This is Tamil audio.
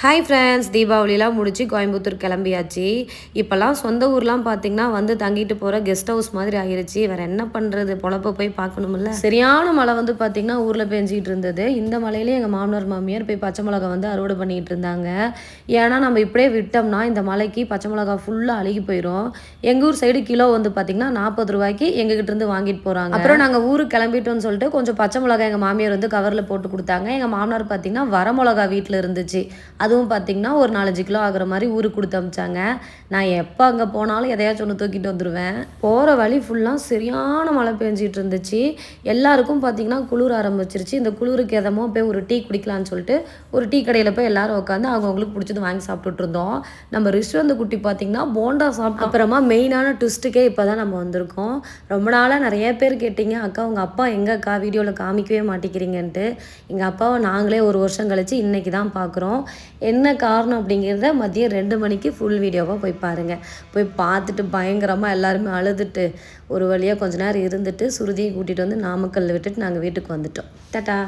ஹாய் ஃப்ரெண்ட்ஸ் தீபாவளிலாம் முடிச்சு கோயம்புத்தூர் கிளம்பியாச்சு. இப்போல்லாம் சொந்த ஊர்லாம் பார்த்தீங்கன்னா வந்து தங்கிட்டு போகிற கெஸ்ட் ஹவுஸ் மாதிரி ஆகிருச்சு வேறு என்ன பண்ணுறது பொழப்ப போய் பார்க்கணுமில்ல. சரியான மழை வந்து பார்த்திங்கன்னா ஊரில் பெஞ்சிக்கிட்டு இருந்தது. இந்த மலையிலே எங்கள் மாமனார் மாமியார் போய் பச்சை மிளகா வந்து அறுவடை பண்ணிக்கிட்டு இருந்தாங்க. ஏன்னா நம்ம இப்படியே விட்டோம்னா இந்த மலைக்கு பச்சை மிளகா ஃபுல்லாக அழுகி போயிடும் எங்கள் ஊர் சைடு கிலோ வந்து பார்த்திங்கன்னா நாற்பது ரூபாய்க்கு எங்ககிட்ட இருந்து வாங்கிட்டு போகிறாங்க அப்புறம் நாங்கள் ஊருக்கு கிளம்பிட்டோம்னு சொல்லிட்டு கொஞ்சம் பச்சை மிளகா எங்கள் மாமியார் வந்து கவரில் போட்டு கொடுத்தாங்க. எங்கள் மாமனார் பார்த்திங்கன்னா வர மிளகா வீட்டில் இருந்துச்சு. அதுவும் பார்த்திங்கன்னா ஒரு நாலஞ்சு கிலோ ஆகிற மாதிரி ஊருக்கு கொடுத்து அமிச்சாங்க. நான் எப்போ அங்கே போனாலும் எதையாச்சும் ஒன்று தூக்கிட்டு வந்துடுவேன் போகிற வழி ஃபுல்லாக சரியான மழை பெஞ்சிட்டு இருந்துச்சு. எல்லாருக்கும் பார்த்திங்கன்னா குளிர் ஆரம்பிச்சிருச்சு. இந்த குளிருக்கு எதமோ போய் ஒரு டீ குடிக்கலான்னு சொல்லிட்டு ஒரு டீ கடையில் போய் எல்லாரும் உட்காந்து அவங்கவுங்களுக்கு பிடிச்சது வாங்கி சாப்பிட்டுட்டு இருந்தோம். நம்ம ரிஷ்வந்த குட்டி பார்த்திங்கன்னா போண்டா சாப்பிட்டு அப்புறமா மெயினான ட்விஸ்ட்டுக்கே இப்போ தான் நம்ம வந்திருக்கோம். ரொம்ப நாளாக நிறைய பேர் கேட்டிங்க. அக்கா உங்கள் அப்பா எங்கே அக்கா வீடியோவில் காமிக்கவே மாட்டேங்கிறீங்கன்ட்டு. எங்கள் அப்பாவை நாங்களே ஒரு வருஷம் கழித்து இன்றைக்கி தான் பார்க்குறோம் என்ன காரணம் அப்படிங்கிறத மதியம் ரெண்டு மணிக்கு ஃபுல் வீடியோவாக போய் பாருங்கள் போய் பார்த்துட்டு பயங்கரமாக எல்லாருமே அழுதுட்டு ஒரு வழியாக கொஞ்ச நேரம் இருந்துட்டு சுருதியை கூட்டிகிட்டு வந்து நாமக்கல்ல விட்டுட்டு நாங்கள் வீட்டுக்கு வந்துட்டோம். டட்டா.